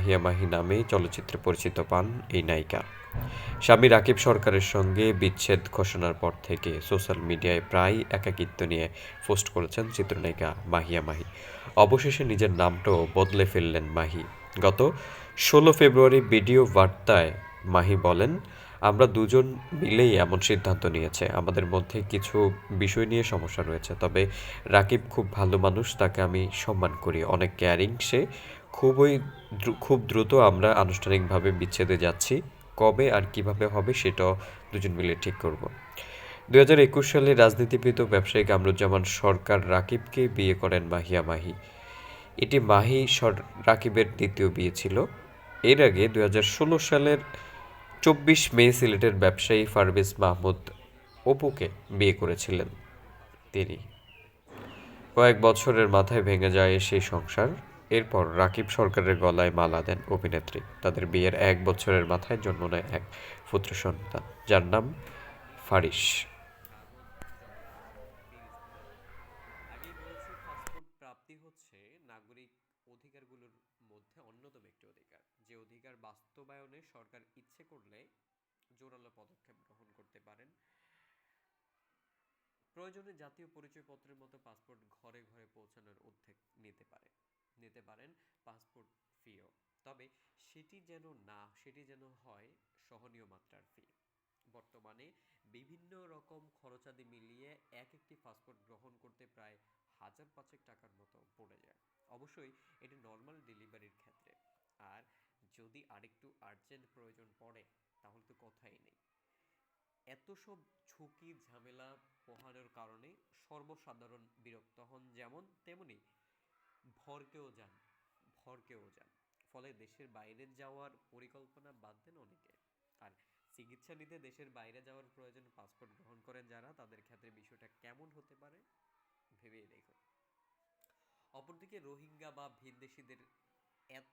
মাহিয়া মাহি নামেই চলচ্চিত্রে পরিচিত পান এই নায়িকা। স্বামী রাকিব সরকারের সঙ্গে বিচ্ছেদ ঘোষণার পর থেকে সোশ্যাল মিডিয়ায় প্রায় একাকিত্ব নিয়ে পোস্ট করেছেন চিত্রনায়িকা মাহিয়া মাহি। অবশেষে নিজের নামটাও বদলে ফেললেন মাহি। গত ষোলো ফেব্রুয়ারি ভিডিও বার্তায় মাহি বলেন, আমরা দুজন মিলেই এমন সিদ্ধান্ত নিয়েছে। আমাদের মধ্যে কিছু বিষয় নিয়ে সমস্যা রয়েছে, তবে রাকিব খুব ভালো মানুষ, তাকে আমি সম্মান করি। অনেক কেয়ারিং সে খুবই খুব দ্রুত আমরা আনুষ্ঠানিকভাবে বিচ্ছেদে যাচ্ছি। কবে আর কীভাবে হবে সেটাও দুজন মিলে ঠিক করব। দু হাজার একুশ সালে রাজনীতিবিদ ও ব্যবসায়ী কামরুজ্জামান সরকার রাকিবকে বিয়ে করেন মাহিয়া মাহি। এটি মাহি সর- রাকিবের দ্বিতীয় বিয়ে ছিল। এর আগে দু হাজার ষোলো সালের চব্বিশ মে সিলেটের ব্যবসায়ী ফারবিজ মাহমুদ অপুকে বিয়ে করেছিলেন তিনি। কয়েক বছরের মাথায় ভেঙে যায় সেই সংসার। এরপর রাকিব সরকারের গলায় মালা দেন অভিনেত্রী। তাদের বিয়ের এক বছরের মাথায় জন্ম নেয় এক পুত্র সন্তান, যার নাম ফারিস প্রাপ্তি হচ্ছে নাগরিক অধিকারগুলোর মধ্যে অন্যতম একটি অধিকার যে অধিকার বাস্তবায়নে সরকার ইচ্ছে করলে জোরালো পদক্ষেপ গ্রহণ করতে পারেন প্রয়োজনে জাতীয় পরিচয়পত্রের মতো পাসপোর্ট ঘরে ঘরে পৌঁছানোর উদ্যোগ নিতে পারে নিতে পারেন পাসপোর্ট ফিও তবে সেটি যেন না, সেটি যেন হয় সহনীয় মাত্রার ফি বর্তমানে বিভিন্ন রকম খরচাদি মিলিয়ে এক একটি পাসপোর্ট গ্রহণ করতে প্রায় হাজার পাঁচেক টাকার মতো পড়ে যায়। অবশ্যই এটি নর্মাল ডেলিভারির ক্ষেত্রে। আর যদি আরেকটু আর্জেন্ট প্রয়োজন পড়ে, তাহলে তো কথাই নেই। এত সব ঝুঁকি, ঝামেলা পোহানোর কারণে সর্বসাধারণ বিরক্ত হন যেমন তেমনি ভরকেও যান ভরকেও যান। ফলে দেশের বাইরে যাওয়ার পরিকল্পনা বাদ দেন অনেকে। আর চিকিৎসা নিতে দেশের বাইরে যাওয়ার প্রয়োজন পাসপোর্ট গ্রহণ করেন যারা, তাদের ক্ষেত্রে বিষয়টা কেমন হতে পারে ভেবেই দেখুন। অপরদিকে রোহিঙ্গা বা ভিনদেশিদের এত